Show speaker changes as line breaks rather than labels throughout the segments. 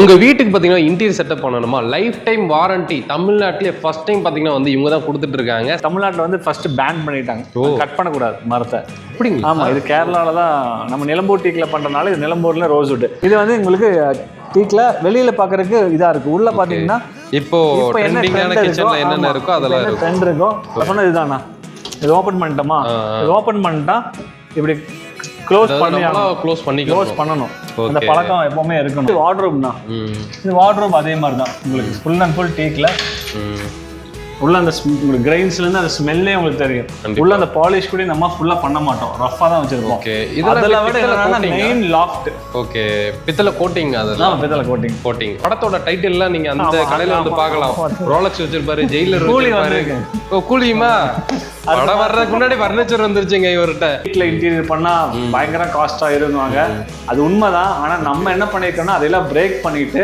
உங்க வீட்டுக்கு பாத்தீங்கன்னா இன்டீரியர் செட்டப் பண்ணணுமா? லைஃப் டைம் வாரண்டி தமிழ்நாட்டிலே ஃபர்ஸ்ட் டைம் பாத்தீங்கன்னா வந்து இவங்க தான் கொடுத்துட்டு இருக்காங்க.
தமிழ்நாட்டில் வந்து ஃபர்ஸ்ட் பேன் பண்ணிட்டாங்க. கட் பண்ணக்கூடாது மரத்தை.
அப்படிங்களா?
ஆமா இது கேரளால தான் நம்ம நிலம்பூர் டீக்கில் பண்றதுனால இது நிலம்பூர்ல ரோஸ்வுட் இது வந்து உங்களுக்கு டீக்ல வெளியில பார்க்கறதுக்கு இதா இருக்கு. உள்ள பாத்தீங்கன்னா
இப்போ
என்ன
என்னென்ன. இருக்கோ அதெல்லாம் இருக்கும்.
trend இருக்கோ சொன்னா இதுதானா? இது ஓபன் பண்ணிட்டோமா? இது ஓபன் பண்ணிட்டா இப்படி க்ளோஸ் பண்ணி
க்ளோஸ்
க்ளோஸ்
பண்ணிக்கலாம்
பண்ணணும். அந்த. பழக்கம் எப்பவுமே இருக்கணும். இது வார்ட்ரோப் தான்
ம்.
இது வார்ட்ரோப் அதே மாதிரி தான் உங்களுக்கு ஃபுல் அண்ட் ஃபுல் டீக்ல
ம்.
உள்ள அந்த உங்களுக்கு கிரைன்ஸ்ல இருந்து அந்த ஸ்மெல்லே உங்களுக்கு தெரியும். உள்ள அந்த பாலிஷ் கூட நம்ம ஃபுல்லா பண்ண மாட்டோம். ரஃபா தான் வச்சிருப்போம்.
ஓகே இதெல்லாம்
விட என்னன்னா மெயின் லாஃப்ட்
ஓகே பித்தளை கோட்டிங் அதெல்லாம்?
பித்தளை கோட்டிங்
கோட்டிங் படத்தோட டைட்டில்லாம் நீங்க அந்த கடையில வந்து பார்க்கலாம். ரோலக்ஸ் வச்சிருப்பாரு ஜெயிலர்
கூலி
வச்சிருப்பாரு. ஓ கூலியுமா படம் வர்றதுக்கு முன்னாடி ஃபர்னிச்சர் வந்துருச்சுங்க இவர்கிட்ட.
வீட்டில் இன்டீரியர் பண்ணா பயங்கர காஸ்டா இருந்துவாங்க அது உண்மைதான். ஆனா நம்ம என்ன பண்ணிருக்கோம்னா அதெல்லாம் பிரேக் பண்ணிட்டு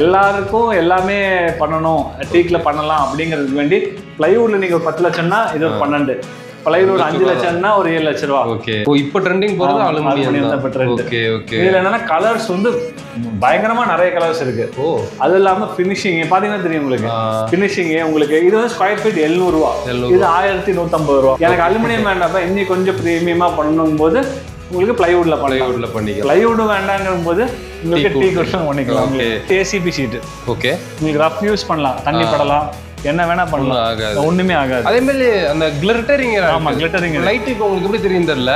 எல்லாருக்கும் எல்லாமே பண்ணணும். டீக்ல பண்ணலாம் அப்படிங்கிறதுக்கு வேண்டி பிளைவுட்ல நீங்க ஒரு பத்து லட்சம்னா இது ஒரு பன்னெண்டு. ஒரு அஞ்சு லட்சம்னா ஒரு ஏழு லட்ச ரூபா.
ஓகே. இப்போ ட்ரெண்டிங் போறது அலுமினியம். Okay okay.
இதுல என்னன்னா கலர்ஸ் வந்து பயங்கரமா நிறைய கலர்ஸ் இருக்கு.
ஓ.
அது இல்லாம ஃபினிஷிங் பாத்தீங்கன்னா தெரியும் உங்களுக்கு.
ஆ,
ஃபினிஷிங் உங்களுக்கு இது வந்து ஸ்கொயர் ஃபீட் எழுநூறு ரூபா.
700
இது ஆயிரத்தி நூத்தம்பது ரூபா. எனக்கு அலுமினியம் வேண்டாம் இன்னும் கொஞ்சம் ப்ரீமியமா பண்ணும் போது உங்களுக்கு பிளைவுட்ல
பிளைவுட்ல பண்ணிக்கலாம்.
பிளைவுட் வேண்டாங்கும் போது உங்களுக்கு டீ. குஷன் பண்ணிக்கலாம். ஏசிபி ஷீட்
ஓகே
உங்களுக்கு ரஃப் யூஸ் பண்ணலாம். தண்ணி படலாம். என்ன வேணா பண்ணலாம்.
ஆகாது.
ஒண்ணுமே ஆகாது.
அதே மாதிரி அந்த கிளிட்டரிங்
ஆமா கிளிட்டரிங்
லைட்டுக்கு உங்களுக்கு எப்படி தெரியும் தெரியல?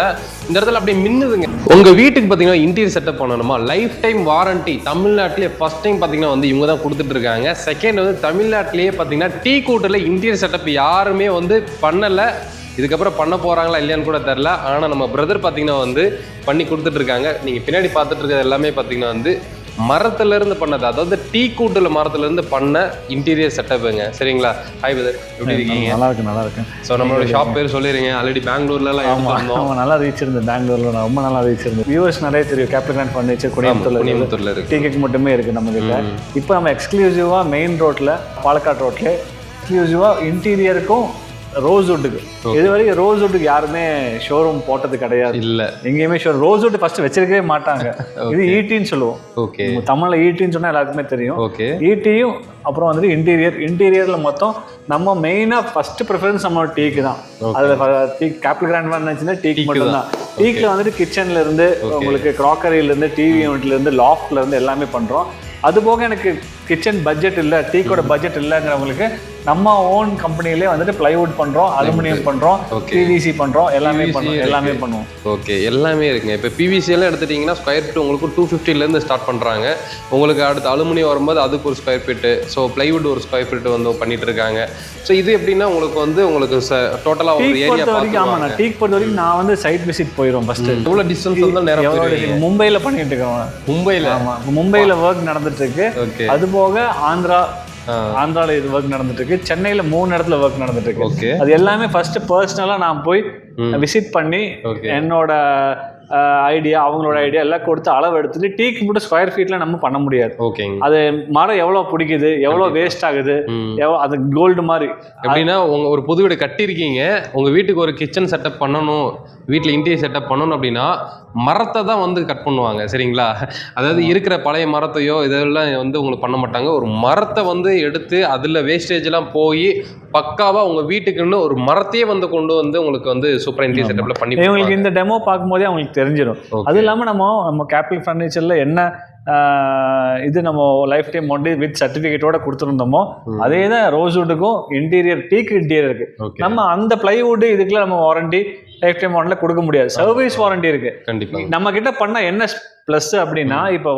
இந்த இடத்துல அப்படியே மின்னுதுங்க. உங்க வீட்டுக்கு பாத்தீங்கன்னா இன்டீரியர் செட்டப் பண்ணணுமா? லைஃப் டைம் வாரண்டி தமிழ்நாட்டிலே ஃபர்ஸ்ட் டைம் பாத்தீங்கன்னா வந்து இவங்க தான் கொடுத்துட்டு இருக்காங்க. செகண்ட் வந்து தமிழ்நாட்டிலேயே பாத்தீங்கன்னா டீ கூட்டில் இன்டீரியர் செட்டப் யாருமே வந்து பண்ணல. இதுக்கப்புறம் பண்ண போறாங்களா இல்லையான்னு கூட தெரில ஆனா நம்ம பிரதர் பாத்தீங்கன்னா வந்து பண்ணி கொடுத்துட்டு இருக்காங்க. நீங்க பின்னாடி பார்த்துட்டு இருக்கிறது எல்லாமே பாத்தீங்கன்னா வந்து மரத்துல இருந்து பண்ணது அதாவது டீ கூட்டுல மரத்துல இருந்து பண்ண இன்டீரியர் செட்டப்புங்க சரிங்களா? ஹாய் பிரதர் எப்படி இருக்கீங்க?
நல்லா இருக்கு நல்லா இருக்கு
ஸோ நம்மளோட ஷாப் பேர் சொல்லிடுங்க ஆல்ரெடி பெங்களூர்ல எல்லாம்
ஆமா
எடுத்து
ஆமா நல்லா ரீச் இருந்தது பெங்களூர்ல நான் ரொம்ப நல்லா ரீச் இருந்தது வியூவர்ஸ் நிறைய தெரியும். கேப்டன் ஃபர்னிச்சர் குடியம்புத்தூர்ல இருக்கு.
குனியமுத்தூர்ல இருக்கு
டிக்கெட் மட்டுமே இருக்கு நம்ம கிட்ட இப்போ நம்ம எக்ஸ்க்ளூசிவா மெயின் ரோட்ல பாலக்காடு ரோட்ல எக்ஸ்க்ளூசிவா இன்டீரியருக்கும் ரோஸ்வுட்டுக்கு இதுவரைக்கும் ரோஸ்வுட்டுக்கு யாருமே ஷோரூம் போட்டது கிடையாது.
இல்ல.
எங்கேயுமே ஷோ ரோஸ்வுட் ஃபர்ஸ்ட் வச்சிருக்கவே மாட்டாங்க. இது ஈட்டின்னு சொல்லுவோம்.
ஓகே
தமிழ்ல ஈட்டின்னு சொன்னா எல்லாருக்குமே தெரியும்.
ஓகே
ஈட்டியும் அப்புறம் வந்துட்டு இன்டீரியர் இன்டீரியர்ல மொத்தம் நம்ம மெயினா ஃபர்ஸ்ட் ப்ரிஃபரன்ஸ் நம்ம டீக்கு தான். அதுல டீ கேபிட்டல் கிராண்ட் வந்துச்சுன்னா டீக்கு மட்டும் தான். டீக்ல வந்துட்டு கிச்சன்ல இருந்து உங்களுக்கு கிராக்கரியில இருந்து டிவி யூனிட்ல இருந்து லாஃப்ட்ல இருந்து எல்லாமே பண்றோம். அது போக எனக்கு கிச்சன் பட்ஜெட் இல்லை டீக்கோட பட்ஜெட் இல்லைங்கிறவங்களுக்கு நம்ம ஓன் கம்பெனிலே வந்துட்டு பிளைவுட் பண்றோம் அலுமினியம் பண்றோம். பிவிசி பண்றோம் எல்லாமே பண்ணுவோம். எல்லாமே பண்ணுவோம்.
ஓகே எல்லாமே இருக்குங்க. இப்போ பிவிசி எல்லாம் எடுத்துட்டீங்கன்னா ஸ்கொயர் ஃபீட் உங்களுக்கு டூ இருந்து ஸ்டார்ட் பண்றாங்க. உங்களுக்கு அடுத்து அலுமினியம் வரும்போது அதுக்கு ஒரு ஸ்கொயர் ஃபீட்டு ஸோ பிளைவுட் ஒரு ஸ்கொயர் ஃபீட் வந்து பண்ணிட்டு இருக்காங்க. ஸோ இது எப்படின்னா உங்களுக்கு வந்து உங்களுக்கு டோட்டலாக ஒரு ஏரியா
வரைக்கும் ஆமா
பார்த்துருவாங்க.
நான் டீக் பொறுத்த வரைக்கும் நான் வந்து சைட் விசிட் போயிடும் ஃபர்ஸ்ட்
எவ்வளோ டிஸ்டன்ஸ் வந்து நேரம்
மும்பையில் பண்ணிட்டு இருக்கோம்.
மும்பையில்
ஆமா இப்ப மும்பையில ஒர்க் நடந்துட்டு இருக்கு. அது போக ஆந்திரா
ஆ.
ஆந்திரால இது ஒர்க் நடந்துட்டு இருக்கு. சென்னையில மூணு இடத்துல ஒர்க் நடந்துட்டு இருக்கு. அது எல்லாமே ஃபர்ஸ்ட் பர்சனலா நான் போய் விசிட் பண்ணி என்னோட ஐடியா அவங்களோட ஐடியா எல்லாம் கொடுத்து அளவு எடுத்துட்டு டீக்கு மட்டும் ஸ்கொயர் ஃபீட்ல நம்ம பண்ண முடியாது.
ஓகேங்க.
அது மரம் எவ்வளவு பிடிக்குது எவ்வளவு வேஸ்ட் ஆகுது
ம்.
எவ்வளவு அது கோல்டு மாதிரி.
எப்படின்னா உங்க ஒரு புது வீடு கட்டியிருக்கீங்க உங்க வீட்டுக்கு ஒரு கிச்சன் செட்டப் பண்ணணும் வீட்டில் இன்டீரியர் செட்டப் பண்ணணும் அப்படின்னா மரத்தை தான் வந்து கட் பண்ணுவாங்க சரிங்களா? அதாவது இருக்கிற பழைய மரத்தையோ இதெல்லாம் வந்து உங்களுக்கு பண்ண மாட்டாங்க. ஒரு மரத்தை வந்து எடுத்து அதில் வேஸ்டேஜ்லாம் போய் பக்காவா உங்க வீட்டுக்குன்னு ஒரு மரத்தையே வந்து கொண்டு வந்து உங்களுக்கு வந்து சூப்பர் இன்டீரியர் செட்டப்ல பண்ணி
இவங்களுக்கு. இந்த டெமோ பார்க்கும்போதே அவங்களுக்கு தெரிஞ்சிடும். அது இல்லாம நம்ம நம்ம கேபிட்டல் ஃபர்னிச்சர்ல என்ன இது நம்ம லைஃப் டைம் ஒன்லி வித் சர்டிஃபிகேட்டோட கொடுத்துருந்தோமோ அதே தான் ரோஸ்வுட்டுக்கும் இன்டீரியர் டீக் இன்டீரியர் இருக்கு.
ஓகே
நம்ம அந்த பிளைவுட் இதுக்குள்ள நம்ம வாரண்டி லைஃப் டைம் வாரண்டில கொடுக்க முடியாது. சர்வீஸ் வாரண்டி இருக்கு.
கண்டிப்பா
நம்ம கிட்ட பண்ண என்ன ப்ளஸ் அப்படின்னா இப்போ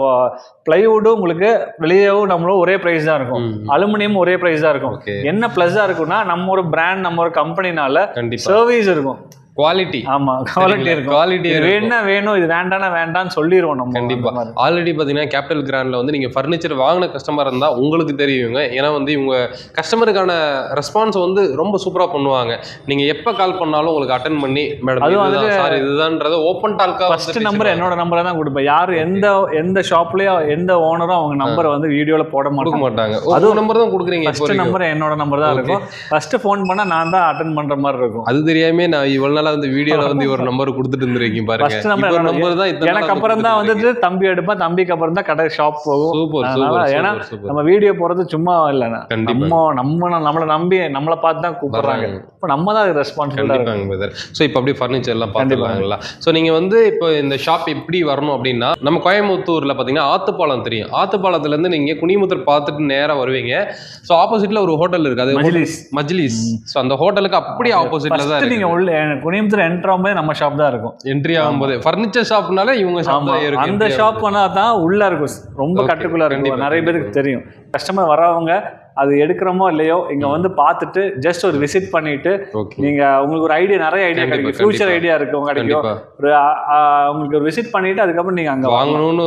பிளைவுட்டும் உங்களுக்கு வெளியவும் நம்மளும் ஒரே ப்ரைஸ் தான் இருக்கும். அலுமினியம் ஒரே ப்ரைஸ் தான் இருக்கும். என்ன ப்ளஸ்ஸாக இருக்கும்னா நம்ம ஒரு பிராண்ட் நம்ம ஒரு கம்பெனினால சர்வீஸ் இருக்கும்.
குவாலிட்டி
ஆமா குவாலிட்டி இருக்கும்.
குவாலிட்டி
வேணா வேணும் இது வேண்டாம்னா வேண்டாம்னு சொல்லிடுவோம் நம்ம.
கண்டிப்பா. ஆல்ரெடி பார்த்தீங்கன்னா கேபிட்டல் கிராண்ட்ல வந்து நீங்க ஃபர்னிச்சர் வாங்கின கஸ்டமர் இருந்தா உங்களுக்கு தெரியுங்க. ஏன்னா வந்து இவங்க கஸ்டமருக்கான ரெஸ்பான்ஸ் வந்து ரொம்ப சூப்பரா பண்ணுவாங்க. நீங்க எப்போ கால் பண்ணாலும் உங்களுக்கு அட்டன் பண்ணி மேடம் சார் இதுதான்றத ஓப்பன் டால்கா
ஃபர்ஸ்ட் நம்பர் என்னோட நம்பரை தான் கொடுப்பேன். யாரு எந்த எந்த ஷாப்லயோ எந்த ஓனரும் அவங்க நம்பரை வந்து வீடியோல போட மாட்டாங்க.
மாட்டாங்க. அது நம்பர் தான் கொடுக்குறீங்க இப்போ
ஃபர்ஸ்ட். நம்பர் என்னோட நம்பர் தான் இருக்கும். ஃபர்ஸ்ட் ஃபோன் பண்ணா நான் தான் அட்டன் பண்ற மாதிரி இருக்கும்.
அது தெரியாம நான் இவ்வளவு நாளா வந்து வீடியோல வந்து ஒரு நம்பர் கொடுத்துட்டு இருந்திருக்கீங்க பாருங்க.
ஃபர்ஸ்ட் நம்பர்
நம்பர் தான்
எனக்கு அப்புறம் தான் வந்துட்டு தம்பி எடுப்பேன். தம்பிக்கு அப்புறம் தான் கடை ஷாப் போகும்.
சூப்பர்
அதனால
சூப்பர்
ஏன்னா நம்ம வீடியோ போறது சும்மா இல்ல. நம்ம நம்ம நம்மள நம்பி நம்மள பார்த்து தான் கூப்பிடுறாங்க. இப்போ நம்ம தான்
பிரதர் ஸோ இப்போ அப்படியே ஃபர்னிச்சர் எல்லாம் பார்த்துக்கலாங்களா ஸோ நீங்கள் வந்து இப்போ இந்த ஷாப் எப்படி வரணும் அப்படின்னா நம்ம கோயம்புத்தூரில் பார்த்தீங்கன்னா ஆத்துப்பாலம் தெரியும். ஆத்துப்பாலத்துலேருந்து நீங்கள் குனிமுத்தர் பார்த்துட்டு நேராக வருவீங்க. ஸோ ஆப்போசிட்டில் ஒரு ஹோட்டல் இருக்குது அது
மஜ்லிஸ்.
மஜ்லிஸ். ஸோ அந்த ஹோட்டலுக்கு அப்படியே ஆப்போசிட்டில் தான்
ஃபர்ஸ்ட் நீங்க
இருக்கு
உள்ள குனியமுத்தூர் என்ட்ரு ஆகும்போது நம்ம ஷாப் தான் இருக்கும்.
என்ட்ரி ஆகும்போது. ஃபர்னிச்சர் ஷாப்னால இவங்க ஷாப் தான் இருக்கு
அந்த ஷாப் பண்ணா தான் உள்ள இருக்கும். ரொம்ப கட்டுக்குள்ள இருக்கும். நிறைய பேருக்கு தெரியும். கஸ்டமர் வரவங்க அது எடுக்கிறோமோ இல்லையோ இங்க வந்து பார்த்துட்டு ஜஸ்ட் ஒரு விசிட் பண்ணிட்டு நீங்க உங்களுக்கு ஒரு ஐடியா நிறைய ஐடியா கிடைக்கும். ஃபியூச்சர். ஐடியா இருக்கும் கிடைக்கும். ஒரு உங்களுக்கு ஒரு விசிட் பண்ணிட்டு அதுக்கப்புறம் நீங்க அங்க
வாங்கணும்னு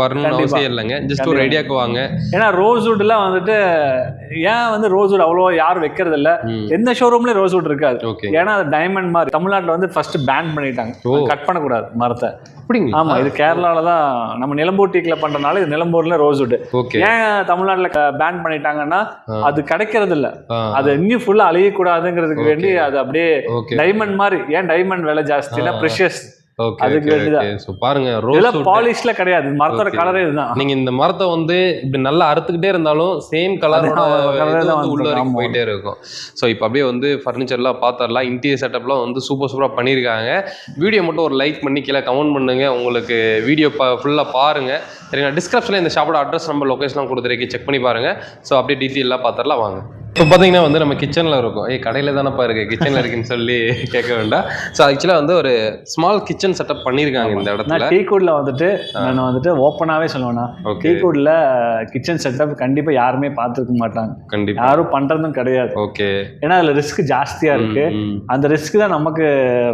வரணும்னு. அவசியம் இல்லைங்க. ஜஸ்ட் ஒரு. ஐடியாக்கு வாங்க.
ஏன்னா ரோஸ்வுட்லாம் வந்துட்டு ஏன் வந்து ரோஸ்வுட் அவ்வளோ யாரும் வைக்கிறது இல்ல எந்த ஷோரூம்லயும் ரோஸ்வுட் இருக்காது. ஏன்னா அது டைமண்ட் மாதிரி. தமிழ்நாட்டுல வந்து ஃபர்ஸ்ட் பேன் பண்ணிட்டாங்க. கட் பண்ணக்கூடாது மரத்தை.
அப்படிங்களா?
ஆமா இது கேரளால தான் நம்ம நிலம்பூர் டீக்ல பண்றதுனால இது நிலம்பூர்ல ரோஸ்வுட் ஏன் தமிழ்நாட்டுல பேன் பண்ணிட்டாங்கன்னா. அது கிடைக்கிறது இல்ல அது இன்னும் ஃபுல்லா அழியக்கூடாதுங்கிறதுக்கு. வேண்டி அது அப்படியே டைமண்ட் மாதிரி. ஏன் டைமண்ட் விலை ஜாஸ்தினா
ஆ.
ப்ரெஷியஸ் அதுக்கு
பாருங்க ரோஸ்
பாலிஷ்ல கிடையாது. மரத்தோட. கலரே இதுதான்.
நீங்க இந்த மரத்தை வந்து இப்படி நல்லா அறுத்துக்கிட்டே இருந்தாலும் சேம் வந்து உள்ள. வரைக்கும். போயிட்டே இருக்கும். ஸோ இப்போ அப்படியே வந்து ஃபர்னிச்சர்லாம் பார்த்தரலாம் இன்டீரியர் செட்டப்லாம் வந்து சூப்பர் சூப்பராக பண்ணியிருக்காங்க. வீடியோ மட்டும் ஒரு லைக் பண்ணி கீழே கமெண்ட் பண்ணுங்க. உங்களுக்கு வீடியோ ஃபுல்லாக பாருங்க. சரிங்களா? டிஸ்கிரிப்ஷனில் இந்த ஷாப்போட அட்ரஸ் நம்ம லொக்கேஷன்லாம் கொடுத்துருக்கேன். செக் பண்ணி பாருங்க. ஸோ அப்படியே டீட்டெயிலாக பார்த்துடலாம் வாங்க. இப்போ பார்த்தீங்கன்னா வந்து நம்ம கிச்சனில் இருக்கும். ஏய் கடையில் தானப்பா இருக்கு? கிச்சனில் இருக்குன்னு சொல்லி கேட்க வேண்டாம். ஸோ ஆக்சுவலாக வந்து ஒரு ஸ்மால் கிச்சன் செட்டப் பண்ணியிருக்காங்க இந்த இடத்துல.
டீ கூட்ல வந்துட்டு நான் வந்துட்டு ஓப்பனாவே சொல்லுவேன்னா டீ கூட்ல கிச்சன் செட்டப் கண்டிப்பா யாருமே பார்த்துருக்க மாட்டாங்க.
கண்டிப்பாக
யாரும் பண்றதும் கிடையாது.
ஓகே
ஏன்னா அதுல ரிஸ்க் ஜாஸ்தியா இருக்கு. அந்த ரிஸ்க் தான் நமக்கு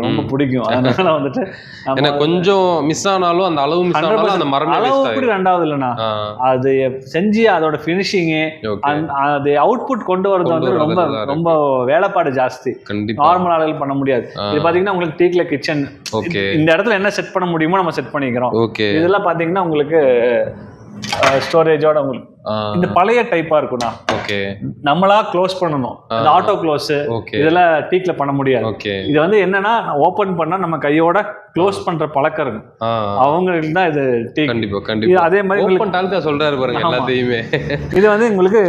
ரொம்ப பிடிக்கும். அதனால வந்துட்டு
ஏன்னா கொஞ்சம் மிஸ் ஆனாலும் அந்த அளவு மிஸ்
100%
ஆனாலும் அந்த மரமே
அளவு ரெண்டாவது இல்லைண்ணா. அது செஞ்சு அதோட ஃபினிஷிங்கு அது அவுட்புட் கொண்டு வரது
கொண்டு
வந்து ரொம்ப ரொம்ப வேலைப்பாடு ஜாஸ்தி. நார்மல் ஆளுகள் பண்ண முடியாது. இது பாத்தீங்கன்னா உங்களுக்கு டீக்ல கிச்சன்
ஓகே.
இந்த இடத்துல என்ன செட் பண்ண முடியுமோ நம்ம செட் பண்ணிக்கிறோம்.
ஓகே.
இதெல்லாம் பாத்தீங்கன்னா உங்களுக்கு ஸ்டோரேஜோட உங்களுக்கு இந்த பழைய டைப்பா இருக்கும்ண்ணா
ஓகே.
நம்மளா க்ளோஸ் பண்ணணும். இந்த ஆட்டோ க்ளோஸ் இதெல்லாம் டீக்ல பண்ண முடியாது.
ஓகே.
இது வந்து என்னன்னா ஓபன் பண்ணா நம்ம கையோட க்ளோஸ் பண்ற பழக்கம் இருக்கும். அவங்களுக்கு தான் இது டீக்
கண்டிப்பா கண்டிப்பா.
அதே மாதிரி
ஓப்பன் டால்கா சொல்றாரு பாருங்க. எல்லாத்தையுமே.
இது வந்து உங்களுக்கு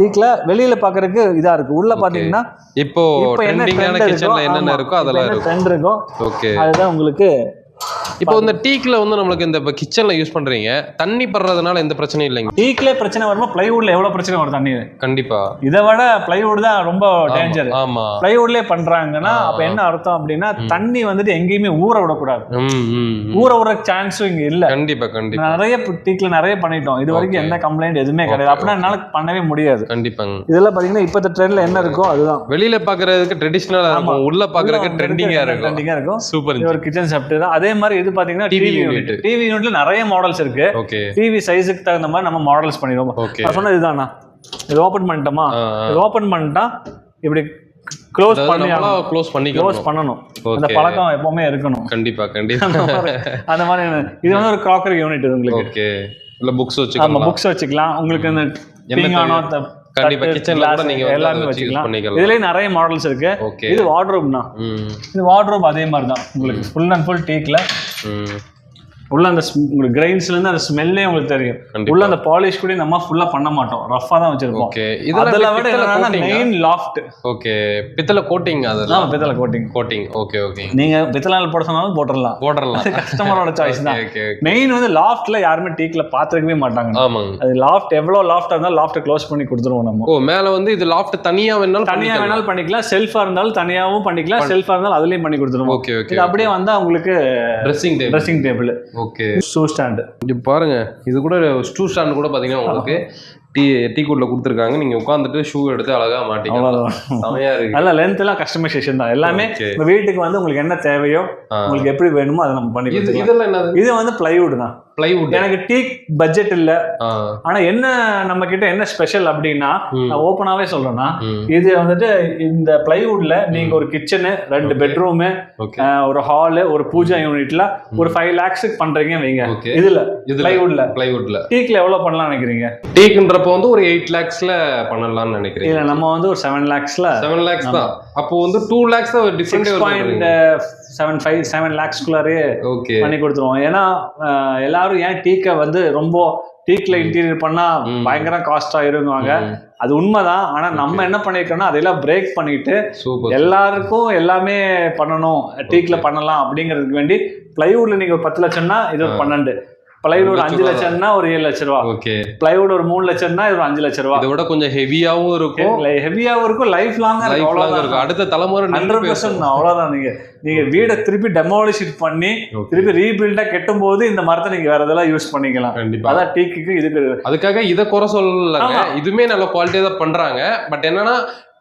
டீக்ல வெளியில பாக்குறதுக்கு இதா இருக்கு. உள்ள பாத்தீங்கன்னா
இப்போ
இப்ப என்ன
கிச்சன்ல
இருக்கோ,
அதெல்லாம்
என்ன
இருக்கும்.
அதுதான் உங்களுக்கு
இப்போ இந்த டீக்ல வந்து நம்மளுக்கு இந்த இப்போ கிச்சன்ல யூஸ் பண்றீங்க. தண்ணி படுறதுனால எந்த பிரச்சனையும் இல்லைங்க.
டீக்ல பிரச்சனை வரும்போது பிளைவுட்ல எவ்வளவு பிரச்சனை வரும் தண்ணி?
கண்டிப்பா.
இதை விட பிளைவுட் தான் ரொம்ப டேஞ்சர்
ஆமா.
பிளைவுட்லயே பண்றாங்கன்னா. அப்ப என்ன அர்த்தம் அப்படின்னா தண்ணி வந்துட்டு எங்கேயுமே ஊற விடக்கூடாது. ஊற விடுற சான்ஸும் இங்க இல்ல.
கண்டிப்பா கண்டிப்பா.
நிறைய டீக்ல நிறைய பண்ணிட்டோம். இது வரைக்கும். எந்த கம்ப்ளைண்ட் எதுவுமே கிடையாது. அப்படின்னா என்னால பண்ணவே முடியாது.
கண்டிப்பாங்க.
இதெல்லாம் பாத்தீங்கன்னா இப்பத்த ட்ரெண்ட்ல என்ன இருக்கோ அதுதான்.
வெளியில பாக்குறதுக்கு ட்ரெடிஷனலா இருக்கும். உள்ள பாக்குறதுக்கு ட்ரெண்டிங்கா இருக்கும்.
ட்ரெண்டிங்கா இருக்கும்
சூப்பர்
ஒரு கிச்சன் செப்ட் தான். அதே மாதிரி இது பாத்தீங்கன்னா
TV
டிவி. யூனிட் டிவி யூனிட்ல நிறைய மாடல்ஸ் இருக்கு. டிவி சைஸுக்கு தகுந்த மாதிரி நம்ம மாடல்ஸ் பண்ணிடுவோம். சொன்னது இதுதானா இது ஓபன் பண்ணிட்டோமா. இது ஓபன் பண்ணிட்டா இப்படி க்ளோஸ் பண்ணி
க்ளோஸ்
க்ளோஸ்
பண்ணிக்கணும்.
பண்ணணும். அந்த பழக்கம் எப்பவுமே இருக்கணும்.
கண்டிப்பா கண்டிப்பா.
அந்த மாதிரி இது வந்து ஒரு கிராக்கரி யூனிட் இது உங்களுக்கு.
ஓகே. இல்ல புக்ஸ் வச்சுக்கலாம்.
புக்ஸ் வச்சுக்கலாம். உங்களுக்கு இந்த
கண்டிப்பா
தட்டு,
கிச்சன்ல கூட
glass
நீங்க
எல்லாமே வச்சுக்கலாம். இதுலயே நிறைய மாடல்ஸ் இருக்கு. இது வார்ட்ரோப்னா இது வார்ட்ரோப் அதே மாதிரி தான் உங்களுக்கு ஃபுல் அண்ட் ஃபுல் டீக்ல உள்ள அந்த உங்களுக்கு கிரைன்ஸ்ல இருந்து அந்த ஸ்மெல்லே உங்களுக்கு தெரியும். உள்ள அந்த பாலிஷ் கூட நம்ம ஃபுல்லா பண்ண மாட்டோம். ரஃபா தான் வச்சிருப்போம்.
ஓகே இதெல்லாம்
விட என்னன்னா மெயின் லாஃப்ட்
ஓகே பித்தளை கோட்டிங் அதெல்லாம்?
பித்தளை கோட்டிங்
கோட்டிங் ஓகே ஓகே
நீங்க பித்தளால் போட சொன்னாலும் போட்டுடலாம்
போடலாம்
கஸ்டமரோட சாய்ஸ் தான்.
ஓகே
மெயின் வந்து லாஃப்ட்ல யாருமே டீக்ல பாத்துக்கவே மாட்டாங்க.
ஆமாங்க.
அது லாஃப்ட் எவ்வளவு லாஃப்ட் இருந்தாலும் லாஃப்ட் க்ளோஸ் பண்ணி கொடுத்துருவோம் நம்ம.
ஓ மேல வந்து இது லாஃப்ட் தனியா வேணாலும்
தனியா வேணாலும் பண்ணிக்கலாம். செல்ஃபா இருந்தாலும் தனியாவும் பண்ணிக்கலாம். செல்ஃபா இருந்தாலும் அதுலயும் பண்ணி கொடுத்துருவோம்.
ஓகே ஓகே
அப்படியே வந்தா உங்களுக்கு
dressing table
dressing table
okay.
Shoe stand
இங்க பாருங்க இது கூட ஸ்டூ ஸ்டாண்ட் கூட பாத்தீங்கன்னா உங்களுக்கு டீ டீ கூட்ல கொடுத்துருக்காங்க. நீங்க உட்காந்துட்டு ஷூ எடுத்து அழகா
அவ்வளோதான்
செமையா இருக்கு.
நல்ல லென்த் எல்லாம் கஸ்டமைசேஷன் தான். எல்லாமே வீட்டுக்கு வந்து உங்களுக்கு என்ன தேவையோ. உங்களுக்கு எப்படி வேணுமோ அதை நம்ம பண்ணி
இதெல்லாம் என்னது?
இது வந்து பிளைவுட் தான்.
பிளைவுட்
எனக்கு டீ பட்ஜெட் இல்ல. ஆனா என்ன நம்ம கிட்ட என்ன ஸ்பெஷல் அப்படின்னா நான் ஓப்பனாவே சொல்றேன்னா இது வந்துட்டு இந்த பிளைவுட்ல நீங்க ஒரு கிச்சனு ரெண்டு. பெட்ரூமு ஒரு ஹாலு ஒரு பூஜா யூனிட்ல ஒரு ஃபைவ் லேக்ஸுக்கு பண்றீங்க வைங்க. இதுல பிளைவுட்ல
பிளைவுட்ல
டீக்ல எவ்வளவு பண்ணலாம் நினைக்கிறீங்க?
டீக்குன்றப்ப வந்து ஒரு எயிட் லேக்ஸ்ல பண்ணலாம்னு நினைக்கிறேன்
இல்ல நம்ம வந்து ஒரு செவன் லேக்ஸ்ல
செவன் லேக்ஸ் தான். அப்போ வந்து two lakhs different
point seven five seven லேக்ஸ்குள்ளாரே
okay
பண்ணி கொடுத்துருவோம். ஏன்னா எல்லாரும் ஏன் டீக்கை வந்து ரொம்ப டீக்ல இன்டீரியர் பண்ணா. பயங்கர காஸ்ட் ஆயிருவாங்க அது உண்மைதான். ஆனா நம்ம என்ன பண்ணிருக்கோம்னா அதெல்லாம் பிரேக் பண்ணிட்டு எல்லாருக்கும் எல்லாமே பண்ணணும். டீக்ல பண்ணலாம் அப்படிங்கிறதுக்கு வேண்டி பிளைவுட்ல நீங்க ஒரு பத்து லட்சம்னா இது. பன்னெண்டு. பிளைவுட் அஞ்சு
லட்சம்
லட்சம்னா ஒரு ஏழு லட்ச ரூபா.
ஓகே.
பிளைவுட் ஒரு மூணு லட்சம்னா இது ஒரு அஞ்சு லட்ச ரூபா.
இதை விட கொஞ்சம் ஹெவியாவும் இருக்கும்.
ஹெவியாவும் இருக்கும் லைஃப் லாங்கா இருக்கும்
லாங்
அவ்வளவுதான்.
இருக்கும். அடுத்த தலைமுறை
ஹண்ட்ரட் பர்சன்ட் அவ்வளவுதான். நீங்க நீங்க வீடை திருப்பி டெமாலிஷ் பண்ணி. திருப்பி ரீபில்டா கெட்டும் போது இந்த மரத்தை நீங்க வேற இதெல்லாம் யூஸ் பண்ணிக்கலாம்.
கண்டிப்பா.
அதான் டீக்கு இதுக்கு
அதுக்காக இத குறை சொல்லலங்க.
ஆமா.
இதுமே நல்ல குவாலிட்டியா தான் பண்றாங்க. பட் என்னன்னா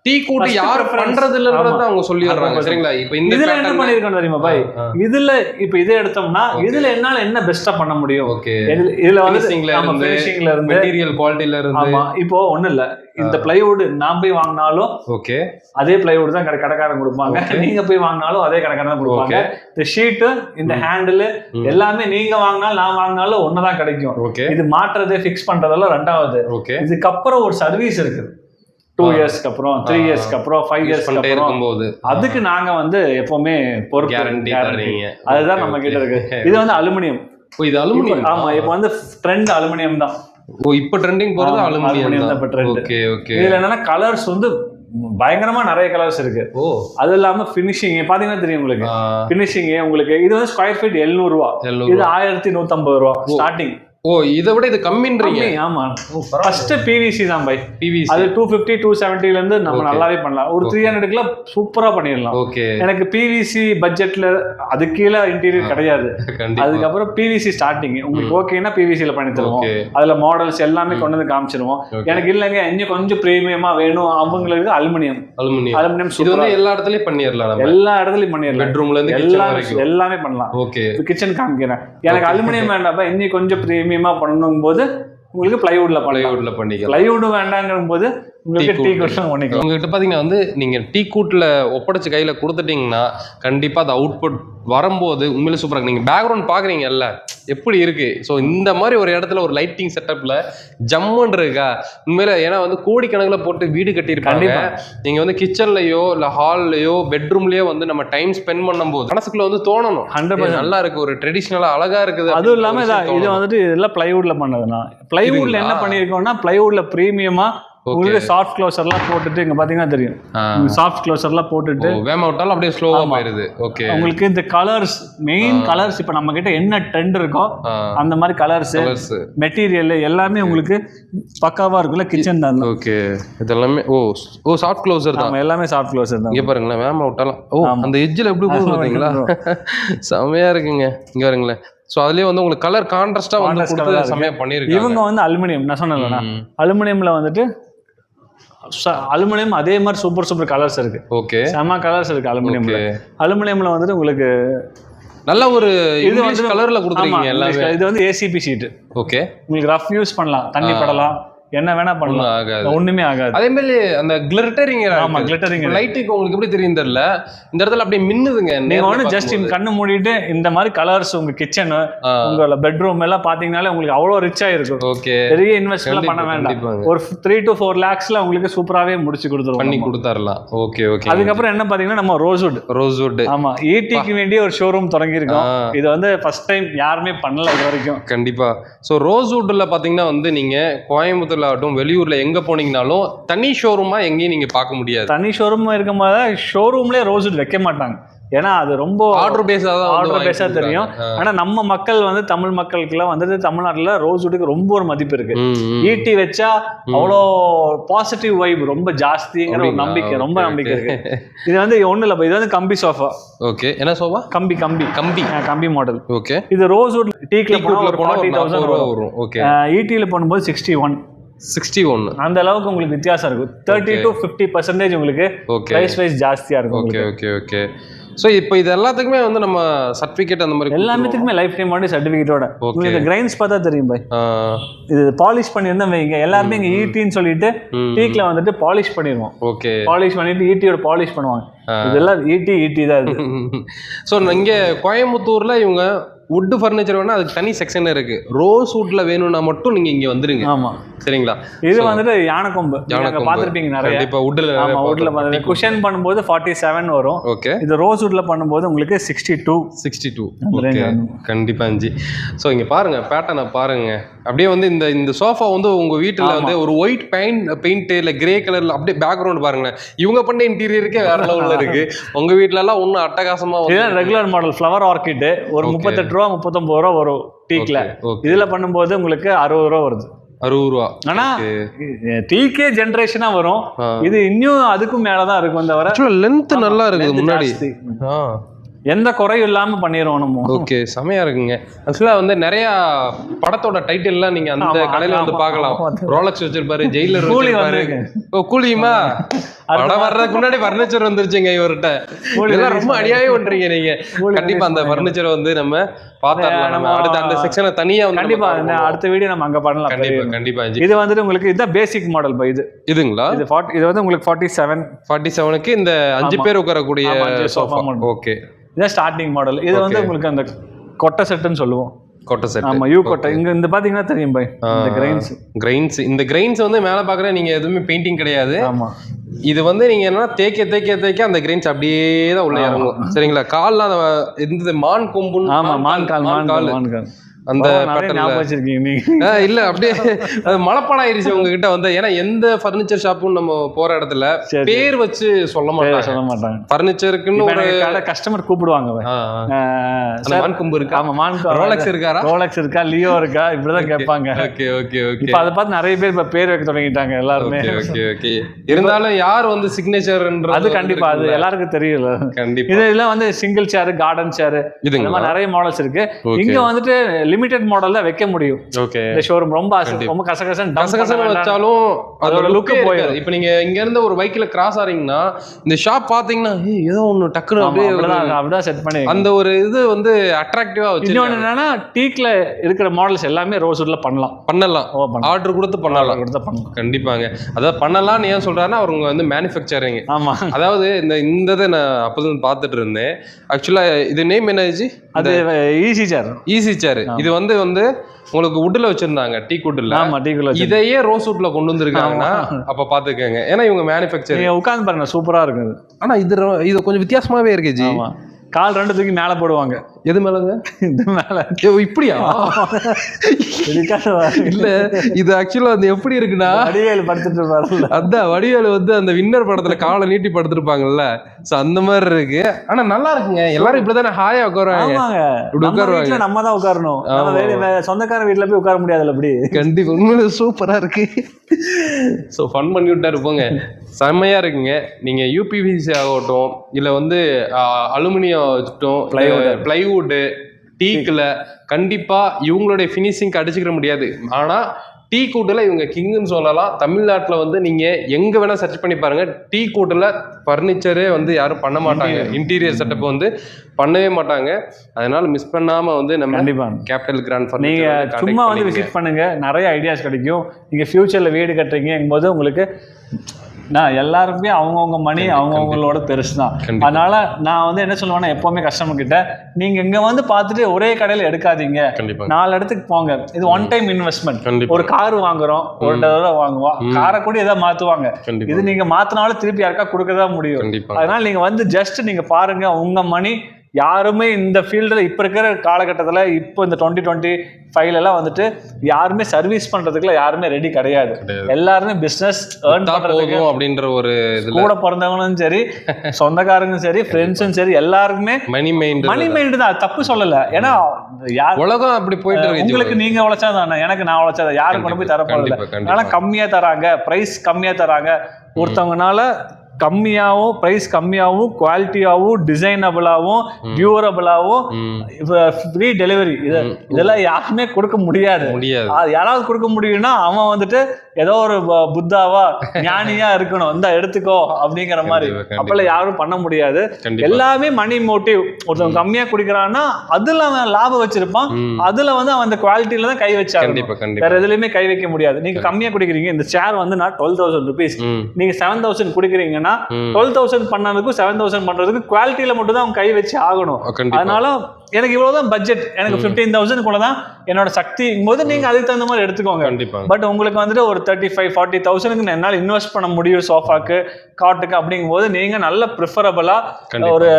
டீ கூட்டு யார்
preference.
பண்றது இல்லன்றத
ஆமா.
அவங்க சொல்லிடுறாங்க.
100%.
சரிங்களா? இப்ப இந்த
இதுல என்ன பண்ணிருக்கோம் தெரியுமா பாய்? இதுல இப்ப இதை எடுத்தோம்னா. இதுல என்னால என்ன பெஸ்டா பண்ண முடியும்?
ஓகே
இதுல வந்து
இருந்து,
இருந்து
மெட்டீரியல் குவாலிட்டில இருந்து.
ஆமா இப்போ ஒண்ணு இல்ல. இந்த பிளைவுட் நான் போய் வாங்கினாலும்
ஓகே
அதே பிளைவுட் தான் கடை கடைக்காரன் கொடுப்பாங்க. நீங்க போய் வாங்கினாலும் அதே கடைக்காரன் தான் கொடுப்பாங்க. இந்த ஷீட்டு இந்த. ஹேண்டில். எல்லாமே நீங்க வாங்கினாலும் நான் வாங்கினாலும் ஒண்ணுதான் கிடைக்கும்.
ஓகே
இது மாற்றுறது ஃபிக்ஸ் பண்றதெல்லாம் ரெண்டாவது.
ஓகே
இதுக்கப்புறம் ஒரு சர்வீஸ் இருக்குது. டூ. இயர்ஸ்க்கு அப்புறம் த்ரீ. இயர்ஸ்க்கு அப்புறம் ஃபைவ்
பண்ணிட்டே
அப்புறம்
இருக்கும்போது.
அதுக்கு நாங்க வந்து எப்பவுமே பொறுப்பு அதுதான் நம்ம. கிட்ட இருக்கு. இது வந்து அலுமினியம்.
இது அலுமினியம்
ஆமா இப்போ வந்து ட்ரெண்ட் அலுமினியம் தான்.
ஓ இப்போ ட்ரெண்டிங் போறது அலுமினியம்
தான். இப்ப trend.
ஓகே ஓகே
இதுல என்னன்னா கலர்ஸ் வந்து பயங்கரமா நிறைய கலர்ஸ் இருக்கு.
ஓ.
அது இல்லாம ஃபினிஷிங் பாத்தீங்கன்னா தெரியும் உங்களுக்கு.
ஆ,
ஃபினிஷிங் உங்களுக்கு இது வந்து ஸ்கொயர் ஃபீட் எழுநூறு ரூபா இது ஆயிரத்தி நூத்தம்பது ரூபா ஸ்டார்டிங்
ஓ இதை விட இது கம்மின்றீங்க?
ஆமா. ஃபர்ஸ்ட் பிவிசி தான் பை.
பிவிசி
அது டூ ஃபிஃப்டி டூ செவன்ட்டில இருந்து நம்ம. நல்லாவே பண்ணலாம். ஒரு த்ரீ ஹண்ட்ரட்க்குலாம் சூப்பரா பண்ணிடலாம்.
ஓகே
எனக்கு பிவிசி பட்ஜெட்ல அது கீழே இன்டீரியர் கிடையாது. அதுக்கப்புறம் பிவிசி ஸ்டார்டிங் உங்களுக்கு ஓகேனா பிவிசில பண்ணி தருவோம். அதுல மாடல்ஸ் எல்லாமே கொண்டு வந்து காமிச்சிருவோம். எனக்கு இல்லைங்க இன்னும் கொஞ்சம் பிரீமியமா வேணும். அவங்களுக்கு அலுமினியம்.
அலுமினியம்.
அலுமினியம்
இது வந்து எல்லா இடத்துலயும் பண்ணிடலாம் நம்ம?
எல்லா இடத்துலயும் பண்ணிடலாம்.
பெட்ரூம்ல இருந்து கிச்சன்
எல்லாமே
வரைக்கும்.
எல்லாமே பண்ணலாம்.
ஓகே
கிச்சன் காமிக்கிறேன். எனக்கு. அலுமினியம் வேண்டாப்பா இன்னும் கொஞ்சம் பிரீமியமா பண்ணணும் போது உங்களுக்கு பிளைவுட்ல பண்ணலாம்
பிளைவுட்ல பண்ணிக்கலாம்.
பிளைவுட் வேண்டாங்கிற போது
உங்ககிட்ட பாத்தீங்கன்னா வந்து நீங்க டீ கூட்ல ஒப்படைச்சு கையில கொடுத்துட்டீங்கன்னா கண்டிப்பா அது அவுட்புட் வரும்போது உண்மையிலே சூப்பரா இருக்கு. நீங்க பேக்ரவுண்ட் பாக்குறீங்கல்ல எப்படி இருக்கு? ஸோ இந்த மாதிரி ஒரு இடத்துல ஒரு லைட்டிங் செட்டப்ல ஜம்முன்னு இருக்கா? உண்மையில ஏன்னா வந்து கோடிக்கணக்கில் போட்டு வீடு கட்டியிருப்பாங்க.
கண்டிப்பா.
நீங்க வந்து கிச்சன்லயோ இல்ல ஹால்லயோ பெட்ரூம்லயோ வந்து நம்ம டைம் ஸ்பெண்ட் பண்ணும்போது மனசுக்குள்ள வந்து தோணணும்.
ஹண்ட்ரட்
நல்லா இருக்கு. ஒரு ட்ரெடிஷ்னலா அழகா இருக்குது
அதுவும் இல்லாம இதா-. வந்துட்டு இதெல்லாம் பிளைவுட்ல பண்ணதுனா பிளைவுட்ல என்ன? பண்ணிருக்கோம்னா பிளைவுட்ல பிரீமியமா
Okay.
உங்களுக்கு சாஃப்ட் க்ளோசர்லாம் போட்டுட்டு இங்க பாத்தீங்கன்னா தெரியும். சாஃப்ட் க்ளோசர்லாம் போட்டுட்டு
வேம விட்டாலும் அப்படியே ஸ்லோவா
ஆமா.
போயிருது. ஓகே.
உங்களுக்கு இந்த கலர்ஸ் மெயின் கலர்ஸ் இப்ப நம்ம கிட்ட என்ன ட்ரெண்ட் இருக்கோ அந்த மாதிரி கலர்ஸ் மெட்டீரியல் எல்லாமே உங்களுக்கு பக்காவா இருக்குல்ல கிச்சன் தான்
ஓகே. இதெல்லாமே ஓ ஓ சாஃப்ட் க்ளோசர் தான்.
எல்லாமே சாஃப்ட் க்ளோசர் தான்
இங்க பாருங்களேன் வேம விட்டாலும் ஓ. அந்த எட்ஜில் எப்படி போகுது
ஆமா,
பார்த்தீங்களா செமையா இருக்குங்க. இங்க பாருங்களேன். ஸோ அதுலயே வந்து உங்களுக்கு கலர் கான்ட்ராஸ்டா வந்து
Contrast colour
கொடுத்து
இருக்கு.
செமையா பண்ணிருக்காங்க
இவங்க வந்து அலுமினியம் நான் சொன்னேன்ல. அலுமினியம்ல வந்துட்டு அலுமினியம் அதே மாதிரி சூப்பர் சூப்பர் கலர்ஸ் இருக்கு.
ஓகே
செம கலர்ஸ் இருக்கு அலுமினியம்ல. அலுமினியம்ல வந்துட்டு உங்களுக்கு
நல்ல ஒரு
இது வந்து-
கலர்ல கொடுத்துருக்கீங்க எல்லாமே.
இது வந்து ஏசிபி ஷீட்
ஓகே
உங்களுக்கு ரஃப் யூஸ் பண்ணலாம். தண்ணி. படலாம். என்ன வேணா பண்ணலாம்.
ஆகாது.
ஒண்ணுமே ஆகாது.
அதே மாதிரி அந்த கிளிட்டரிங்
ஆமா கிளிட்டரிங்
லைட்டுக்கு உங்களுக்கு எப்படி தெரியும் தெரியல. இந்த இடத்துல அப்படியே மின்னுதுங்க.
நீங்க ஒண்ணு ஜஸ்ட். கண்ணு மூடிட்டு இந்த மாதிரி கலர்ஸ் உங்க கிச்சன் உங்களோட பெட்ரூம் எல்லாம் பாத்தீங்கன்னாலே உங்களுக்கு அவ்வளவு ரிச்சா இருக்கும்.
ஓகே.
பெரிய இன்வெஸ்ட் எல்லாம் பண்ண வேண்டாம். ஒரு த்ரீ டு ஃபோர் லேக்ஸ்ல உங்களுக்கு சூப்பராவே முடிச்சு
பண்ணி
கொடுத்துருவோம்
கொடுத்துடலாம் ஓகே ஓகே.
அதுக்கப்புறம் என்ன பாத்தீங்கன்னா நம்ம ரோஸ்வுட்
ரோஸ்வுட்
ஆமா ஈட்டிக்கு வேண்டிய ஒரு ஷோரூம் தொடங்கியிருக்கோம். இது வந்து ஃபர்ஸ்ட் டைம் யாருமே பண்ணல இது வரைக்கும்.
கண்டிப்பா. ஸோ ரோஸ்வுட்ல பாத்தீங்கன்னா வந்து நீங்க கோயம்புத்தூர்ல ஆகட்டும் வெளியூர்ல எங்க போனீங்கனாலும் தனி ஷோரூமா எங்கேயும் நீங்க பார்க்க முடியாது.
தனி ஷோரூம் இருக்கும்போது ஷோரூம்லயே ரோஸ்வுட் வைக்க மாட்டாங்க. ஏன்னா அது ரொம்ப
ஆர்டர் பேஸா தான்
ஆர்டர்
வாங்கி
பேஸா தெரியும். ஆனா நம்ம மக்கள் வந்து தமிழ் மக்களுக்குலாம் வந்துட்டு தமிழ்நாட்டுல ரோஸ்வுட்டுக்கு ரொம்ப ஒரு மதிப்பு இருக்கு. ஈட்டி வச்சா அவ்வளோ பாசிட்டிவ் வைப் ரொம்ப ஜாஸ்திங்கிற ஒரு? நம்பிக்கை ரொம்ப நம்பிக்கை. இருக்கு. இது வந்து ஒண்ணு இல்ல இது வந்து கம்பி சோஃபா
ஓகே என்ன சோபா
கம்பி கம்பி.
கம்பி.
கம்பி மாடல்
ஓகே
இது ரோஸ்வுட் டீக்ல போனா
டீக்குட்ல
ஒரு ஃபார்ட்டி தௌசண்ட் வரும்.
ஓகே
ஈட்டியில் பண்ணும்போது சிக்ஸ்டி ஒன்
சிக்ஸ்டி ஒன்னு.
அந்த அளவுக்கு உங்களுக்கு வித்தியாசம் இருக்கும். தேர்ட்டி டு ஃபிஃப்டி பர்சன்டேஜ் உங்களுக்கு
ஓகே
ப்ரைஸ் வைஸ் ஜாஸ்தியா இருக்கும்
ஓகே ஓகே ஓகே ஸோ இப்போ இது எல்லாத்துக்குமே வந்து நம்ம சர்டிஃபிகேட் அந்த மாதிரி
எல்லாத்துக்குமே லைஃப் டைம் வாண்டி சர்டிஃபிகேட்டோட. உங்களுக்கு கிரைன்ஸ் பார்த்தா தெரியும் பாய். இது பாலிஷ் பண்ணியிருந்தா வைங்க. எல்லாருமே இங்க ஈட்டின்னு சொல்லிட்டு
ம்.
டீக்ல வந்துட்டு பாலிஷ் பண்ணிடுவோம்.
ஓகே
பாலிஷ் பண்ணிட்டு ஈட்டியோட பாலிஷ் பண்ணுவாங்க. இதெல்லாம் ஈட்டி ஈட்டி தான் இது.
ஸோ இங்கே கோயம்புத்தூர்ல இவங்க வுட் ஃபர்னிச்சர் வேணா அதுக்கு தனி செக்ஷன் இருக்கு. ரோஸ் வுட்ல வேணும்னா மட்டும் நீங்க இங்க வந்துருங்க.
ஆமா.
சரிங்களா?
இது வந்துட்டு யானை
யானைக்கொம்பு.
பார்த்திருப்பீங்க நிறைய.
கண்டிப்பா வுட்ல
ஆமா வுட்ல குஷன் பண்ணும்போது ஃபார்ட்டி செவன் வரும்.
ஓகே
இது ரோஸ் வுட்ல பண்ணும்போது உங்களுக்கு sixty two
sixty two okay
வரும்.
கண்டிப்பா அஞ்சு. ஸோ இங்க பாருங்க பேட்டர்னை பாருங்க. அப்படியே வந்து இந்த இந்த சோஃபா வந்து உங்க வீட்டுல வந்து ஒரு ஒயிட் பெயிண்ட் பெயிண்ட் இல்ல கிரே கலர்ல அப்படியே பேக்ரவுண்ட் பாருங்களேன். இவங்க பண்ண இன்டீரியருக்கே வேற லெவல்ல இருக்கு. உங்க வீட்ல எல்லாம் ஒன்னும் அட்டகாசமா வந்து
இதுதான் ரெகுலர் மாடல் ஃப்ளவர் ஆர்கிட் ஒரு முப்பத்தெட்டு ரூபா முப்பத்தொன்பது ரூபா வரும் டீக்ல இதுல பண்ணும்போது உங்களுக்கு அறுபது ரூபா வருது.
அறுபது ரூபா.
ஆனா டீக்கே ஜென்ரேஷனா வரும். இது இன்னும் அதுக்கும் மேலதான் இருக்கும் தவிர
ஆக்சுவலா லென்த் நல்லா
length
முன்னாடி.
எந்த குறையும் இல்லாம பண்ணிடுவோம்
ஓகே செமையா இருக்குங்க. ஆக்சுவலா வந்து நிறைய படத்தோட டைட்டில்லாம் நீங்க அந்த கடையில வந்து பார்க்கலாம்.
ஆமா.
ரோலக்ஸ் வச்சிருப்பாரு ஜெயிலர்
கூலி.
ஓ கூலியுமா? படம் வர்றதுக்கு முன்னாடி ஃபர்னிச்சர் வந்துருச்சுங்க இவர்கிட்ட. இதெல்லாம் ரொம்ப அடியாவே பண்றீங்க நீங்க. கண்டிப்பா அந்த ஃபர்னிச்சர் வந்து நம்ம பாத்திரலாம் நம்ம அடுத்த அந்த செக்ஷனை தனியா வந்து
கண்டிப்பா அடுத்த வீடியோ நம்ம அங்க பண்ணலாம்.
கண்டிப்பா கண்டிப்பா.
இது வந்துட்டு உங்களுக்கு இதுதான் பேசிக் மாடல் பை இது.
இதுங்களா?
இது 40 இது வந்து உங்களுக்கு ஃபார்ட்டி செவன்
ஃபார்ட்டி செவனுக்கு இந்த அஞ்சு. பேர் உட்காரக்கூடிய சோஃபா. ஓகே.
இதான் ஸ்டார்டிங் மாடல் இது வந்து உங்களுக்கு அந்த கொட்டை செட்டுன்னு சொல்லுவோம்.
கொட்டை செட்
ஆமா யூ கொட்டை. இங்க இந்த பாத்தீங்கன்னா தெரியும் பை இந்த கிரைன்ஸ்
கிரைன்ஸ் இந்த கிரைன்ஸ் வந்து மேல பாக்குற நீங்க எதுவுமே பெயிண்டிங் கிடையாது.
ஆமா.
இது வந்து நீங்க என்னன்னா தேய்க்க தேய்க்க தேய்க்க அந்த கிரெயின்ஸ் அப்படியே தான் உள்ள இறங்கும். சரிங்களா? அந்த இந்த மான் கொம்புன்னு
ஆமா மான் கால் மான் கால். மான் கால்.
அந்த இல்ல அப்படியே அது மனப்பாடம் ஆயிருச்சு உங்ககிட்ட வந்து. ஏன்னா எந்த ஃபர்னிச்சர் ஷாப்பும் நம்ம போற இடத்துல. பேர் வச்சு சொல்ல மாட்டாங்க.
சொல்ல மாட்டாங்க.
ஃபர்னிச்சருக்குன்னு
இப்ப
ஒரு
கஸ்டமர் கூப்பிடுவாங்க அவன்.
ஆ, ஆ.
ஆஹ்
அந்த
சார்,
மான் கொம்பு இருக்கா?
ஆமா மான் கால்
ரோலக்ஸ் இருக்காரா?
ரோலக்ஸ் இருக்கா? லியோ இருக்கா? இப்படிதான் கேட்பாங்க.
Okay okay okay.
இப்ப அதை பார்த்து நிறைய பேர் இப்ப பேர் வைக்க தொடங்கிட்டாங்க எல்லாருமே.
ஓகே ஓகே இருந்தாலும் யார் வந்து சிக்னேச்சர்ன்றது
அது கண்டிப்பா அது எல்லாருக்கும் தெரியல
கண்டிப்பா.
இது இதெல்லாம் வந்து சிங்கிள் சேர் கார்டன் சேர் இந்த
இதுங்களா
மாதிரி நிறைய மாடல்ஸ் இருக்கு. இங்க வந்துட்டு லிமிடெட் மாடல்ல வைக்க முடியும்.
ஓகே
இந்த ஷோரூம் ரொம்ப ஆசை- ரொம்ப கசகசன்னு வேண்டாம்.
வச்சாலும் அதோட லுக்கே போயிடும். இப்போ நீங்க இங்க இருந்து ஒரு பைக்ல கிராஸ் ஆறீங்கன்னா இந்த ஷாப் பாத்தீங்கன்னா ஏதோ ஒண்ணு டக்குனு அப்படியே
அப்படிதான் செட் பண்ணி
அந்த ஒரு இது வந்து அட்ராக்டிவா வச்சு
இன்னொன்னு என்னன்னா டீக்ல இருக்கிற மாடல்ஸ் எல்லாமே ரோஸ்வுட்ல பண்ணலாம்.
பண்ணலாம்.
பண்ணலாம்.
ஆர்டர் கொடுத்து பண்ணலாம்.
கொடுத்தா பண்ணலாம்.
கண்டிப்பாங்க. அதாவது பண்ணலாம்னு ஏன் சொல்றாருன்னா அவங்க வந்து மேனுஃபேக்சரிங்
ஆமா.
அதாவது இந்த இந்த இதை நான் அப்போதான் பார்த்துட்டு இருந்தேன். ஆக்சுவலா இது நேம் என்னச்சு
அது ஈஸி சேர்
ஈஸி சேர் இது வந்து வந்து உங்களுக்கு வுட்ல வச்சிருந்தாங்க டீ வுட்ல
ஆமா டீக்குள்ள
இதையே ரோஸ் வுட்ல கொண்டு வந்திருக்காங்கன்னா அப்ப பாத்துக்கோங்க. ஏன்னா இவங்க மேனுஃபேக்சர்
நீங்க உட்கார்ந்து பாருங்க சூப்பரா இருக்குது.
ஆனா இது இது கொஞ்சம் வித்தியாசமா இருக்கு ஜி.
ஆமா. கால் ரெண்டு தூக்கி மேல போடுவாங்க.
எது மேலங்க?
இது மேல.
இப்படியா? இல்ல இது ஆக்சுவலா அது எப்படி இருக்குன்னா
அடிவேல் படுத்துட்டு இருப்பாருல்ல.
அதான் வடிவேலு வந்து அந்த வின்னர் படத்துல காலை நீட்டி படுத்திருப்பாங்கல்ல. சோ அந்த மாதிரி இருக்கு. ஆனா நல்லா இருக்குங்க. எல்லாரும் இப்படிதானே ஹாயா உட்காருவாங்க. இப்படி உட்காருவாங்க.
நம்ம தான் உட்காரணும். சொந்தக்கார வீட்டுல போய் உட்கார முடியாதுல்ல அப்படி.
கண்டிப்பா. உண்மையில சூப்பரா இருக்கு. ஸோ ஃபன் பண்ணி விட்டாரு போங்க. செம்மையா இருக்குங்க. நீங்க யூபிவிசி ஆகட்டும் இல்ல வந்து அலுமினியம் ஆகட்டும். பிளைவுட்டு டீக்கில் கண்டிப்பா இவங்களுடைய ஃபினிஷிங்க்கு அடிச்சுக்கிற முடியாது. ஆனா டீ கூட்டில் இவங்க கிங்குன்னு சொல்லலாம். தமிழ்நாட்டில் வந்து நீங்க எங்க வேணா சர்ச் பண்ணி பாருங்க. டீ கூட்டில் ஃபர்னிச்சரே வந்து யாரும் பண்ண மாட்டாங்க. இன்டீரியர் செட்டப் வந்து பண்ணவே மாட்டாங்க. அதனால மிஸ் பண்ணாம வந்து நம்ம
கண்டிப்பா.
கேபிட்டல் கிராண்ட்
நீங்க சும்மா வந்து விசிட் பண்ணுங்க. நிறைய ஐடியாஸ் கிடைக்கும். நீங்க ஃபியூச்சர்ல வீடு கட்டுறீங்கும் போது உங்களுக்கு நான் எல்லாருக்குமே அவங்கவுங்க மணி அவங்கவுங்களோட பெருசு தான். அதனால நான் வந்து என்ன சொல்லுவேன்னா எப்பவுமே கஸ்டமர் கிட்ட நீங்க இங்க வந்து பார்த்துட்டு ஒரே கடையில எடுக்காதீங்க. நாலு இடத்துக்கு போங்க. இது ஒன் டைம் இன்வெஸ்ட்மெண்ட் ஒரு கார் வாங்குறோம் ஒரு தடவை வாங்குவோம். காரை கூட ஏதாவது மாத்துவாங்க. இது நீங்க மாத்தினாலும் திருப்பி யாருக்கா கொடுக்க தான் முடியும் அதனால நீங்க வந்து ஜஸ்ட் நீங்க பாருங்க உங்க மணி யாருமே இந்த ஃபீல்டில் இப்போ இருக்கிற காலகட்டத்தில் இப்போ இந்த டுவெண்ட்டி டுவெண்ட்டி ஃபைவ்ல எல்லாம் வந்துட்டு யாருமே சர்வீஸ் பண்றதுக்குலாம் யாருமே ரெடி கிடையாது. எல்லாருமே பிஸ்னஸ் ஏர்ன்
போதும் அப்படின்ற ஒரு
கூட பிறந்தவங்களும் சரி சொந்தக்காரங்களும் சரி ஃப்ரெண்ட்ஸும் சரி எல்லாருக்குமே
மணி மைண்ட்
மணி மைண்டு தான். தப்பு சொல்லல. ஏன்னா யார்
உலகம் அப்படி போயிட்டு
உங்களுக்கு நீங்க உழைச்சா தானே? எனக்கு நான் உழைச்சா யாரும் கொண்டு போய் தர போறதில்ல
கண்டிப்பா
அதனால
கண்டிப்பா
கம்மியா தராங்க. பிரைஸ் கம்மியா தராங்க. ஒருத்தவங்கனால கம்மியாகவும் ப்ரைஸ் கம்மியாகவும் குவாலிட்டியாகவும் டிசைனபிளாகவும் டியூரபிளாகவும் ஃப்ரீ டெலிவரி இது இதெல்லாம் யாருமே கொடுக்க முடியாது.
முடியாது.
யாராவது கொடுக்க முடியும்னா அவன் வந்துட்டு ஏதோ ஒரு புத்தாவா ஞானியா இருக்கணும். இந்த எடுத்துக்கோ அப்படிங்கிற மாதிரி. அப்பெல்லாம் யாரும் பண்ண முடியாது. எல்லாமே மணி மோட்டிவ் ஒருத்தன் கம்மியா குடிக்கிறான்னா அதுல அவன் லாபம் வச்சிருப்பான். அதுல வந்து அவன் அந்த குவாலிட்டியில தான் கை
கண்டிப்பா
வேற எதுலயுமே கை வைக்க முடியாது. நீங்க கம்மியா குடிக்கிறீங்க இந்த சேர் வந்து நான் டுவெல் தௌசண்ட் ருபீஸ் நீங்க செவன் தௌசண்ட் குடிக்கிறீங்கன்னா
ம்.
டுவெல் தௌசண்ட் பண்ணதுக்கும் செவன் தௌசண்ட் பண்றதுக்கு குவாலிட்டியில மட்டும் தான் அவன் கை வச்சு ஆகணும் அதனால எனக்கு இவ்வளவுதான் பட்ஜெட் எனக்கு ஃபிஃப்டீன் தௌசண்ட் கூட தான் என்னோட சக்திங்கும் போது நீங்க அதுக்கு தகுந்த மாதிரி எடுத்துக்கோங்க.
கண்டிப்பா
பட் உங்களுக்கு வந்துட்டு ஒரு தேர்ட்டி ஃபைவ் ஃபார்ட்டி தௌசண்ட்க்கு என்னால் இன்வெஸ்ட் பண்ண முடியும் சோஃபாக்கு காட்டுக்கு அப்படிங்கும்போது நீங்க நல்ல ப்ரிஃபரபிளா ஒரு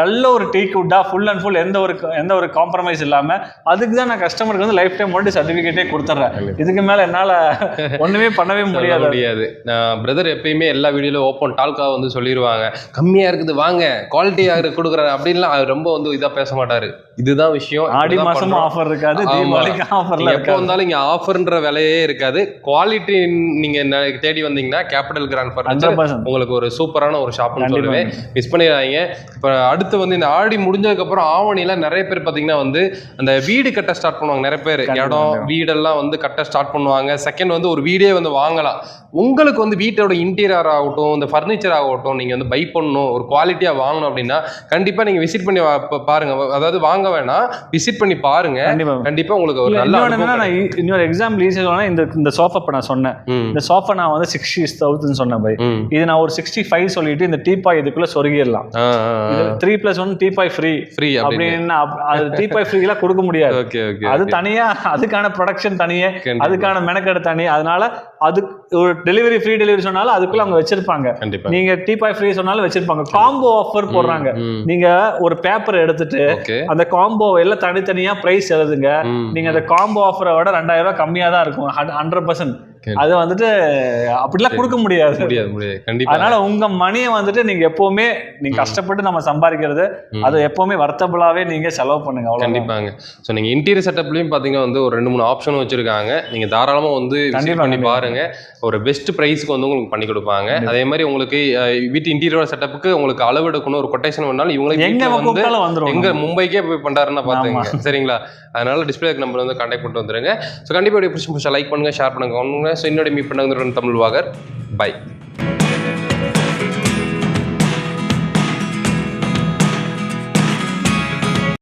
நல்ல ஒரு டீக் வுட்டா ஃபுல் அண்ட் ஃபுல் எந்த ஒரு எந்த ஒரு காம்ப்ரமைஸ் இல்லாம அதுக்கு தான் நான் கஸ்டமருக்கு வந்து லைஃப் டைம் மட்டும் சர்டிஃபிகேட்டே கொடுத்துட்றேன். இதுக்கு மேல என்னால ஒண்ணுமே பண்ணவே முடியாது.
முடியாது. பிரதர் எப்பயுமே எல்லா வீடியோல ஓப்பன் டால்கா வந்து சொல்லிடுவாங்க கம்மியா இருக்குது வாங்க. குவாலிட்டியா கொடுக்குறாரு அப்படின்லாம் ரொம்ப வந்து இதா பேச மாட்டாரு. இதுதான் விஷயம்.
ஆடி மாசமும். ஆஃபர் இருக்காது. தீபாவளிக்கு ஆஃபர்ல
எப்போ வந்தாலும் இங்க ஆஃபர்ன்ற விலையே இருக்காது. குவாலிட்டி நீங்க தேடி வந்தீங்கன்னா கேபிட்டல் கிராண்ட் ஃபர்னிச்சர் உங்களுக்கு ஒரு சூப்பரான ஒரு ஷாப்னு. சொல்லுவேன். மிஸ் பண்ணிடுறாங்க இப்போ அடுத்து வந்து இந்த ஆடி முடிஞ்சதுக்கு அப்புறம் ஆவணில நிறைய பேர் பாத்தீங்கன்னா வந்து அந்த வீடு கட்ட ஸ்டார்ட் பண்ணுவாங்க நிறைய பேர். இடம். வீடெல்லாம் வந்து கட்ட ஸ்டார்ட் பண்ணுவாங்க. செகண்ட் வந்து ஒரு வீடே வந்து வாங்கலாம். உங்களுக்கு வந்து வீட்டோட இன்டீரியர் ஆகட்டும் இந்த ஃபர்னிச்சர் ஆகட்டும் நீங்க வந்து பை பண்ணணும் ஒரு குவாலிட்டியா வாங்கணும் அப்படின்னா கண்டிப்பா நீங்க விசிட் பண்ணி பாருங்க. அதாவது வாங்க வேணாம். விசிட் பண்ணி பாருங்க.
கண்டிப்பா
உங்களுக்கு ஒரு நல்ல
இன்னொரு எக்ஸாம்பிள் ஈஸியாக சொன்னா இந்த இந்த சோஃபா இப்போ நான் சொன்னேன். இந்த சோஃபா நான் வந்து சிக்ஸ்டி தௌசண்ட் சொன்னேன் பை. இது நான் ஒரு சிக்ஸ்டி ஃபைவ் சொல்லிட்டு இந்த டீபாய் இதுக்குள்ள சொருகிடலாம். Three plus one teapoy free
free அப்படின்னு
அப்படின்னு அப்- அது டீபாய் ஃப்ரீலாம் கொடுக்க முடியாது. அது தனியா அதுக்கான ப்ரொடக்ஷன் தனியே. அதுக்கான மெனக்கெடு தனி அதனால அது ஒரு டெலிவரி ஃப்ரீ டெலிவரி சொன்னாலும் அதுக்குள்ள அவங்க வச்சிருப்பாங்க.
கண்டிப்பா.
நீங்க டீபாய் ஃப்ரீ சொன்னாலும் வச்சிருப்பாங்க. காம்போ ஆஃபர் போடுறாங்க. நீங்க ஒரு பேப்பர் எடுத்துட்டு அந்த காம்போ எல்லாம் தனித்தனியா பிரைஸ் எழுதுங்க. நீங்க அந்த காம்போ ஆஃபரை விட ரெண்டாயிரம் ரூபாய் கம்மியா தான் இருக்கும் ஹண்ட்ரட் பர்சன்ட். அது வந்துட்டு அப்படிலாம் கொடுக்க முடியாது.
முடியாது முடியாது. கண்டிப்பா.
அதனால உங்க மணியை வந்துட்டு நீங்க எப்பவுமே நீங்க கஷ்டப்பட்டு நம்ம சம்பாதிக்கிறது. அது எப்பவுமே வர்த்தபிளாவே நீங்க செலவு பண்ணுங்க அவ்வளவுதான்.
கண்டிப்பாங்க. ஸோ நீங்க இன்டீரியர் செட்டப்லயும் பாத்தீங்கன்னா வந்து ஒரு ரெண்டு மூணு ஆப்ஷன் வச்சிருக்காங்க. நீங்க தாராளமா வந்து பண்ணி. பாருங்க. ஒரு பெஸ்ட் ப்ரைஸ்க்கு வந்து உங்களுக்கு பண்ணி கொடுப்பாங்க. அதே மாதிரி உங்களுக்கு வீட்டு இன்டீரியர் செட்டப்புக்கு உங்களுக்கு அளவு எடுக்கணும் ஒரு கொட்டேஷன் வேணாலும் இவங்களுக்கு
எங்க
வந்து எங்க மும்பைக்கே போய் பண்றாருன்னா பாத்துங்க சரிங்களா? அதனால டிஸ்பிளே நம்பர் வந்து கான்டாக்ட் பண்ணிட்டு வந்துருங்க. ஸோ கண்டிப்பா பிடிச்சி லைக் பண்ணுங்க ஷேர் பண்ணுங்க. ஸோ இன்னொரு மீட் பண்ணாங்க தமிழ் வாகர். பை